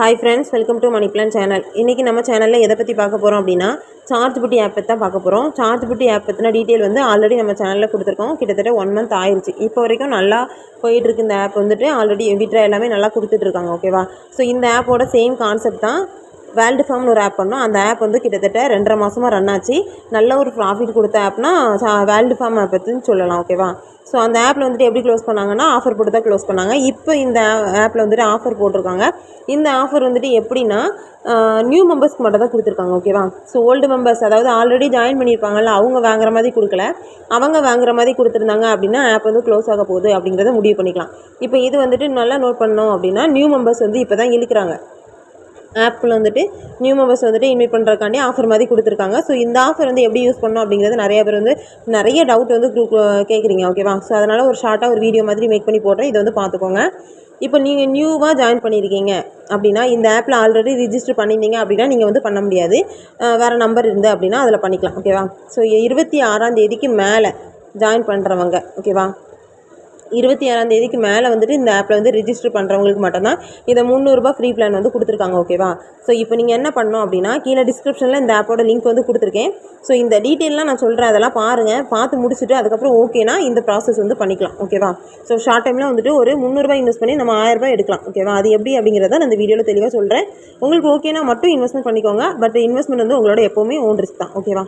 Hi friends welcome to money plan channel இன்றைக்கி நம்ம சேனலில் எதை பற்றி பார்க்க போகிறோம் அப்படின்னா சார்ஜ் புட்டி ஆப் பற்றி தான் பார்க்க போகிறோம் சார்ஜ் புட்டி ஆப் பற்றின டீட்டெயில் வந்து ஆல்ரெடி நம்ம சேனலில் கொடுத்துருக்கோம். கிட்டத்தட்ட ஒன் மந்த் ஆயிடுச்சு இப்போ வரைக்கும் நல்லா போயிட்டுருக்கு இந்த ஆப் வந்துட்டு. ஆல்ரெடி விட்ரா எல்லாமே நல்லா கொடுத்துட்ருக்காங்க ஓகேவா ஸோ இந்த ஆப்போட சேம் கான்செப்ட் தான் வேல்டு ஃபார்ம்னு ஒரு ஆப் பண்ணோம். அந்த ஆப் வந்து கிட்டத்தட்ட ரெண்டரை மாதமாக ரன் ஆச்சு. நல்ல ஒரு ப்ராஃபிட் கொடுத்த ஆப்னா வேல்டு ஃபார்ம் ஆப் பற்றின்னு சொல்லலாம் ஓகேவா ஸோ அந்த ஆப்பில் வந்துட்டு எப்படி க்ளோஸ் பண்ணாங்கன்னா ஆஃபர் போட்டு தான் க்ளோஸ் பண்ணாங்க. இப்போ இந்த ஆப்பில் வந்துட்டு ஆஃபர் போட்டிருக்காங்க. இந்த ஆஃபர் வந்துட்டு எப்படின்னா நியூ மெம்பர்ஸ்க்கு மட்டும் தான் கொடுத்துருக்காங்க ஓகேவா ஸோ ஓல்டு மெம்பர்ஸ் அதாவது ஆல்ரெடி ஜாயின் பண்ணியிருப்பாங்கல்ல அவங்க வாங்குற மாதிரி கொடுக்கல. அவங்க வாங்குற மாதிரி கொடுத்துருந்தாங்க அப்படின்னா ஆப் வந்து க்ளோஸ் ஆக போகுது அப்படிங்கிறத முடிவு பண்ணிக்கலாம். இப்போ இது வந்துட்டு நல்லா நோட் பண்ணோம் அப்படின்னா நியூ மெம்பர்ஸ் வந்து இப்போ தான் இழுக்கிறாங்க. ஆப்பில் வந்துட்டு நியூ மெம்பர்ஸ் வந்துட்டு இன்வைட் பண்ணுறதுக்காண்டி ஆஃபர் மாதிரி கொடுத்துருக்காங்க. ஸோ இந்த ஆஃபர் வந்து எப்படி யூஸ் பண்ணணும் அப்படிங்கிறது நிறைய பேர் வந்து நிறைய டவுட் வந்து குரூப் கேட்குறீங்க ஓகேவா ஸோ அதனால் ஒரு ஷார்ட்டாக ஒரு வீடியோ மாதிரி மேக் பண்ணி போடுறேன். இதை வந்து பார்த்துக்கோங்க. இப்போ நீங்கள் நியூவாக ஜாயின் பண்ணியிருக்கீங்க அப்படின்னா இந்த ஆப்பில் ஆல்ரெடி ரிஜிஸ்டர் பண்ணியிருந்தீங்க அப்படின்னா நீங்கள் வந்து பண்ண முடியாது. வேறு நம்பர் இருந்து அப்படின்னா அதில் பண்ணிக்கலாம் ஓகேவா ஸோ இருபத்தி ஆறாம் தேதிக்கு மேலே ஜாயின் பண்ணுறவங்க ஓகேவா இருபத்தி ஆறாம் தேதிக்கு மேலே வந்துட்டு இந்த ஆப்பில் வந்து ரிஜிஸ்டர் பண்ணுறவங்களுக்கு மட்டும்தான் இதை முந்நூறுரூபா ஃப்ரீ பிளான் வந்து கொடுத்துருக்காங்க ஓகேவா ஸோ இப்போ நீங்கள் என்ன பண்ணணும் அப்படின்னா கீழே டிஸ்கிரிப்ஷனில் இந்த ஆப்போட லிங்க் வந்து கொடுத்துருக்கேன். ஸோ இந்த டீட்டெயிலாம் நான் சொல்கிறேன் அதெல்லாம் பாருங்கள் பார்த்து முடிச்சுட்டு அதுக்கப்புறம் ஓகேனா இந்த ப்ராசஸ் வந்து பண்ணிக்கலாம் ஓகேவா ஸோ ஷார்ட் டைமில் வந்துட்டு ஒரு முந்நூறுரூவா இன்வெஸ்ட் பண்ணி நம்ம ஆயிரரூபா எடுக்கலாம் ஓகேவா அது எப்படி அப்படிங்கிறத நான் இந்த வீடியோவில் தெளிவாக சொல்கிறேன் உங்களுக்கு ஓகேனா மட்டும் இன்வெஸ்ட்மெண்ட் பண்ணிக்கோங்க பட் இன்வெஸ்ட்மெண்ட் வந்து உங்களோட எப்போவுமே ஓன் ரிஸ்க் தான் ஓகேவா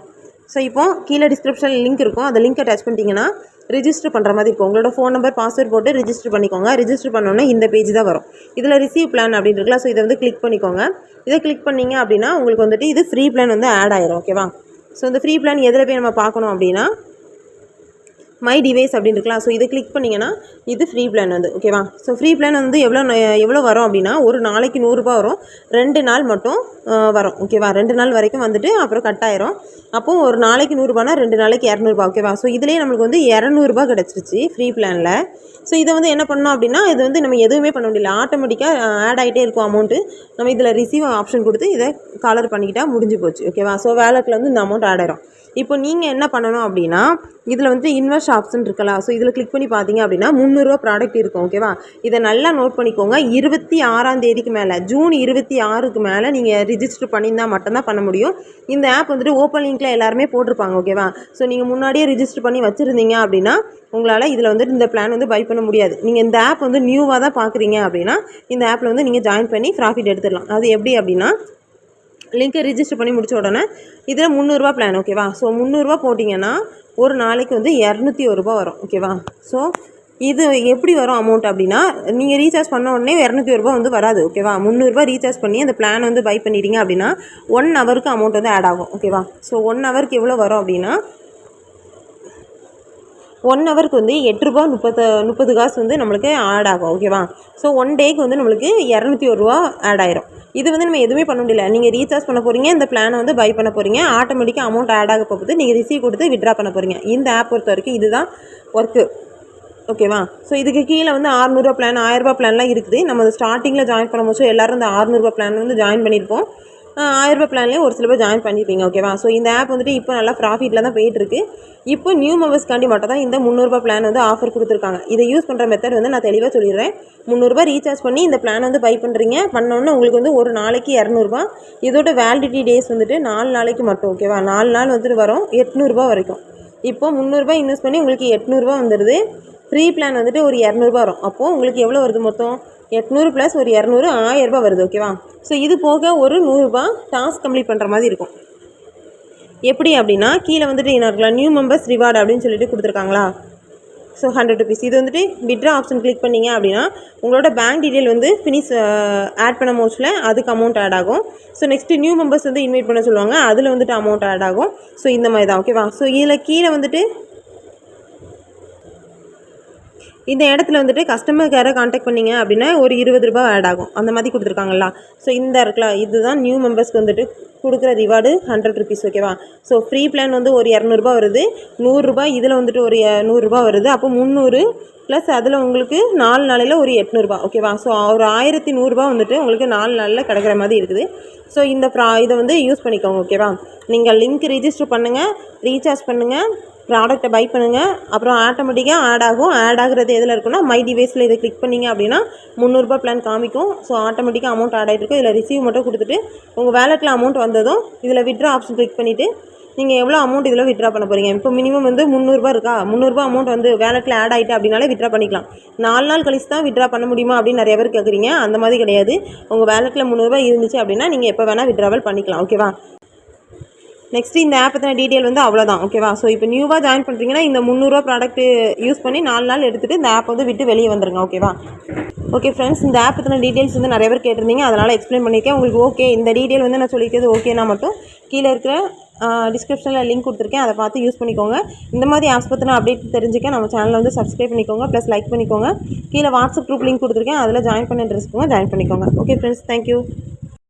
ஸோ இப்போ கீழே டிஸ்கிரிப்ஷன் லிங்க் இருக்கும். அந்த லிங்க் டச் பண்ணிட்டீங்கன்னா ரிஜிஸ்டர் பண்ணுற மாதிரி இருக்கும். உங்களோட ஃபோன் நம்பர் பாஸ்வேர்ட் போட்டு ரிஜிஸ்டர் பண்ணிக்கோங்க. ரிஜிஸ்டர் பண்ணோன்னே இந்த பேஜ் தான் வரும். இதில் ரிசீவ் பிளான் அப்படின்னு இருக்கலாம் ஸோ இதை வந்து கிளிக் பண்ணிக்கோங்க. இதை கிளிக் பண்ணீங்க அப்படின்னா உங்களுக்கு வந்துட்டு இது ஃப்ரீ பிளான் வந்து ஆட் ஆயிரும் ஓகேவா ஸோ இந்த ஃப்ரீ பிளான் எதில் போய் நம்ம பார்க்கணும் அப்படின்னா மை டிவைஸ் அப்படின்னு இருக்கலாம். ஸோ இதை கிளிக் பண்ணிங்கன்னா இது ஃப்ரீ பிளான் வந்து ஓகேவா ஸோ ஃப்ரீ பிளான் வந்து எவ்வளோ எவ்வளோ வரும் அப்படின்னா ஒரு நாளைக்கு நூறுரூபா வரும். ரெண்டு நாள் மட்டும் வரும் ஓகேவா ரெண்டு நாள் வரைக்கும் வந்துட்டு அப்புறம் கட் ஆயிரும். அப்போ ஒரு நாளைக்கு நூறுரூபானா ரெண்டு நாளைக்கு இரநூறுபா ஓகேவா ஸோ இதுலேயே நம்மளுக்கு வந்து இரநூறுபா கிடச்சிருச்சு ஃப்ரீ பிளானில் ஸோ இதை வந்து என்ன பண்ணோம் அப்படின்னா இது வந்து நம்ம எதுவுமே பண்ண முடியல. ஆட்டோமேட்டிக்காக ஆட் ஆகிட்டே இருக்கும் அமௌண்ட்டு நம்ம இதில் ரிசீவ் ஆப்ஷன் கொடுத்து இதை காலர் பண்ணிக்கிட்டால் முடிஞ்சு போச்சு ஓகேவா ஸோ வேலட்டில் வந்து இந்த அமௌண்ட் ஆட் ஆயிரும். இப்போ நீங்கள் என்ன பண்ணணும் அப்படின்னா இதில் வந்து இன்வெஸ்ட் ஆப்ஷன் இருக்கலாம் ஸோ இதில் கிளிக் பண்ணி பார்த்தீங்க அப்படின்னா முந்நூறுரூவா ப்ராடக்ட் இருக்கும் ஓகேவா இதை நல்லா நோட் பண்ணிக்கோங்க. இருபத்தி ஆறாம் தேதிக்கு மேலே ஜூன் இருபத்தி ஆறுக்கு மேலே நீங்கள் ரிஜிஸ்டர் பண்ணியிருந்தால் மட்டும்தான் பண்ண முடியும். இந்த ஆப் வந்துட்டு ஓப்பன் லிங்க்கில் எல்லாருமே போட்டிருப்பாங்க ஓகேவா ஸோ நீங்கள் முன்னாடியே ரிஜிஸ்டர் பண்ணி வச்சுருந்தீங்க அப்படின்னா உங்களால் இதில் வந்துட்டு இந்த பிளான் வந்து பை பண்ண முடியாது. நீங்கள் இந்த ஆப் வந்து நியூவாக தான் பார்க்குறீங்க அப்படின்னா இந்த ஆப்பில் வந்து நீங்கள் ஜாயின் பண்ணி ப்ராஃபிட் எடுத்துடலாம். அது எப்படி அப்படின்னா லிங்க்கை ரிஜிஸ்டர் பண்ணி முடிச்ச உடனே இதில் முந்நூறுரூவா பிளான் ஓகேவா ஸோ முந்நூறுரூவா போட்டிங்கன்னா ஒரு நாளைக்கு வந்து இரநூத்தி ஒரு ரூபா வரும் ஓகேவா ஸோ இது எப்படி வரும் அமௌண்ட் அப்படின்னா நீங்கள் ரீசார்ஜ் பண்ண உடனே இரநூத்தி ஒரு ரூபா வந்து வராது ஓகேவா முந்நூறுரூவா ரீசார்ஜ் பண்ணி அந்த பிளான் வந்து பை பண்ணிட்டீங்க அப்படின்னா ஒன் ஹவருக்கு அமௌண்ட் வந்து ஆட் ஆகும் ஓகேவா ஸோ ஒன் ஹவருக்கு எவ்வளோ வரும் அப்படின்னா ஒன் ஹவருக்கு வந்து எட்டு ரூபா முப்பத்து முப்பது காசு வந்து நம்மளுக்கு ஆட் ஆகும் ஓகேவா ஸோ ஒன் டேக்கு வந்து நம்மளுக்கு இரநூத்தி ஒரு ரூபா ஆட் ஆயிரும். இது வந்து நம்ம எதுவுமே பண்ண முடியல. நீங்கள் ரீசார்ஜ் பண்ண போகிறீங்க இந்த பிளானை வந்து பை பண்ண போகிறீங்க ஆட்டோமேட்டிக்காக அமௌண்ட் ஆட் ஆக போகுது. நீங்கள் ரிசீவ் கொடுத்து விட்ரா பண்ண போகிறீங்க இந்த ஆப் பொறுத்த வரைக்கும் இதுதான் ஒர்க்கு ஓகேவா ஸோ இதுக்கு கீழே வந்து ஆறுநூறுவா பிளான் ஆயிரரூபா பிளான்லாம் இருக்குது. நம்ம ஸ்டார்டிங்கில் ஜாயின் பண்ண எல்லோரும் எல்லாரும் இந்த ஆறுநூறுவா பிளான் வந்து ஜாயின் பண்ணியிருப்போம் ஆயிரரூபா பிளான்லேயும் ஒரு சில பேர் ஜாயின் பண்ணியிருப்பீங்க ஓகேவா ஸோ இந்த ஆப் வந்துட்டு இப்போ நல்லா ப்ராஃபிட்டில் தான் போயிட்டுருக்கு. இப்போ நியூ மெம்பர்ஸ்க்காண்டி மட்டும் தான் இந்த முந்நூறுரூபா பிளான் வந்து ஆஃபர் கொடுத்துருக்காங்க. இதை யூஸ் பண்ணுற மெத்தட் வந்து நான் தெளிவாக சொல்லிடுறேன். முந்நூறுரூபா ரீசார்ஜ் பண்ணி இந்த பிளான் வந்து பை பண்ணுறீங்க பண்ணோன்னே உங்களுக்கு வந்து ஒரு நாளைக்கு இரநூறுபா. இதோட வேலிடிட்டி டேஸ் வந்துட்டு நாலு நாளைக்கு மட்டும் ஓகேவா நாலு நாள் வந்துட்டு வரும் எட்நூறுபா வரைக்கும். இப்போ முந்நூறுபா இன்வெஸ்ட் பண்ணி உங்களுக்கு எட்நூறுபா வந்துடுது ஃப்ரீ பிளான் வந்துட்டு ஒரு இரநூறுபா வரும். அப்போது உங்களுக்கு எவ்வளோ வருது மொத்தம்? எட்நூறு ப்ளஸ் ஒரு இரநூறு ஆயிரரூபா வருது ஓகேவா ஸோ இது போக ஒரு நூறுரூபா டாஸ்க் கம்ப்ளீட் பண்ணுற மாதிரி இருக்கும். எப்படி அப்படின்னா கீழே வந்துட்டு என்ன இருக்கலாம் நியூ மெம்பர்ஸ் ரிவார்டு அப்படின்னு சொல்லிட்டு கொடுத்துருக்காங்களா? ஸோ ஹண்ட்ரட் ருபீஸ் இது வந்துட்டு விட்ரா ஆப்ஷன் கிளிக் பண்ணீங்க அப்படின்னா உங்களோட பேங்க் டீட்டெயில் வந்து ஃபினிஷ் ஆட் பண்ண மோஸ்டில் அதுக்கு அமௌண்ட் ஆட் ஆகும். ஸோ நெக்ஸ்ட்டு நியூ மெம்பர்ஸ் வந்து இன்வைட் பண்ண சொல்லுவாங்க அதில் வந்துட்டு அமௌண்ட் ஆட் ஆகும். ஸோ இந்த மாதிரி தான் ஓகேவா ஸோ இதில் கீழே வந்துட்டு இந்த இடத்துல வந்துட்டு கஸ்டமர் கேரை காண்டாக்ட் பண்ணிங்க அப்படின்னா ஒரு இருபது ரூபா ஆட் ஆகும். அந்த மாதிரி கொடுத்துருக்காங்களா ஸோ இந்த இருக்குல்ல இதுதான் நியூ மெம்பர்ஸ்க்கு வந்துட்டு கொடுக்குற ரிவார்டு ஹண்ட்ரட் ருபீஸ் ஓகேவா ஸோ ஃப்ரீ பிளான் வந்து ஒரு இரநூறுபா வருது. நூறுரூபா இதில் வந்துட்டு ஒரு எ- நூறுரூபா வருது. அப்போ முந்நூறு ப்ளஸ் அதில் உங்களுக்கு நாலு நாளையில் ஒரு எட்நூறுபா ஓகேவா ஸோ ஒரு ஆயிரத்தி நூறுரூபா வந்துட்டு உங்களுக்கு நாலு நாளில் கிடைக்கிற மாதிரி இருக்குது. ஸோ இந்த ப்ரா இதை வந்து யூஸ் பண்ணிக்கோங்க ஓகேவா நீங்கள் லிங்க் ரிஜிஸ்டர் பண்ணுங்கள் ரீசார்ஜ் பண்ணுங்கள் ப்ராடக்ட்டை பை பண்ணுங்கள் அப்புறம் ஆட்டோமேட்டிக்காக ஆட் ஆகும். ஆட் ஆகிறது எதில் இருக்குன்னா மை டிவைஸில் இதை கிளிக் பண்ணிங்க அப்படின்னா முந்நூறுரூபா பிளான் காமிக்கும். ஸோ ஆட்டோமேட்டிக்காக அமௌண்ட் ஆட் ஆகிட்டு இருக்கும் இதில் ரிசீவ் மட்டும் கொடுத்துட்டு உங்கள் வேலெட்டில் அமௌண்ட் வந்ததும் இதில் விட்ரா ஆப்ஷன் கிளிக் பண்ணிவிட்டு நீங்கள் எவ்வளோ அமௌண்ட் இதில் விட்ரா பண்ண போகிறீங்க இப்போ மினிமம் வந்து முந்நூறுரூபா இருக்கா? முந்நூறுரூபா அமௌண்ட் வந்து வேலெட்டில் ஆட் ஆகிட்டு அப்படின்னாலே விட்ரா பண்ணிக்கலாம். நாலு நாள் கழிச்சு தான் விட்ரா பண்ண முடியுமா அப்படின்னு நிறைய பேர் கேட்குறீங்க அந்த மாதிரி கிடையாது. உங்கள் வேலெட்டில் முந்நூறுரூபா இருந்துச்சு அப்படின்னா நீங்கள் எப்போ வேணால் விட்ராவல் பண்ணிக்கலாம். ஓகேவா நெக்ஸ்ட் இந்த ஆப் பற்றின டீட்டெயில் வந்து அவ்வளோதான் ஓகேவா ஸோ இப்போ நியூவாக ஜாயின் பண்ணுறீங்கன்னா இந்த முந்நூறுரூவா ப்ராடக்ட் யூஸ் பண்ணி நாலு நாள் எடுத்துகிட்டு இந்த ஆப் வந்து விட்டு வெளியே வந்துருங்க ஓகேவா ஓகே ஃப்ரெண்ட்ஸ் இந்த ஆப் பற்றின டீட்டெயில்ஸ் வந்து நிறைய பேர் கேட்டிருந்தீங்க அதனால் எக்ஸ்பிளைன் பண்ணியிருக்கேன். உங்களுக்கு ஓகே இந்த டீட்டெயில் வந்து நான் சொல்லிக்கிறது ஓகேனா மட்டும் கீழே இருக்கிற டிஸ்கிரிப்ஷனில் லிங்க் கொடுத்துருக்கேன் அதை பார்த்து யூஸ் பண்ணிக்கோங்க. இந்த மாதிரி ஆப்ஸ் பற்றின அப்டேட் தெரிஞ்சுக்க நம்ம சேனலை வந்து சப்ஸ்கிரைப் பண்ணிக்கோங்க ப்ளஸ் லைக் பண்ணிக்கோங்க. கீழே வாட்ஸ்அப் குரூப் லிங்க் கொடுத்துருக்கேன் அதில் ஜாயின் பண்ண இன்ட்ரெஸ்ட் ஜாயின் பண்ணிக்கோங்க. Okay friends thank you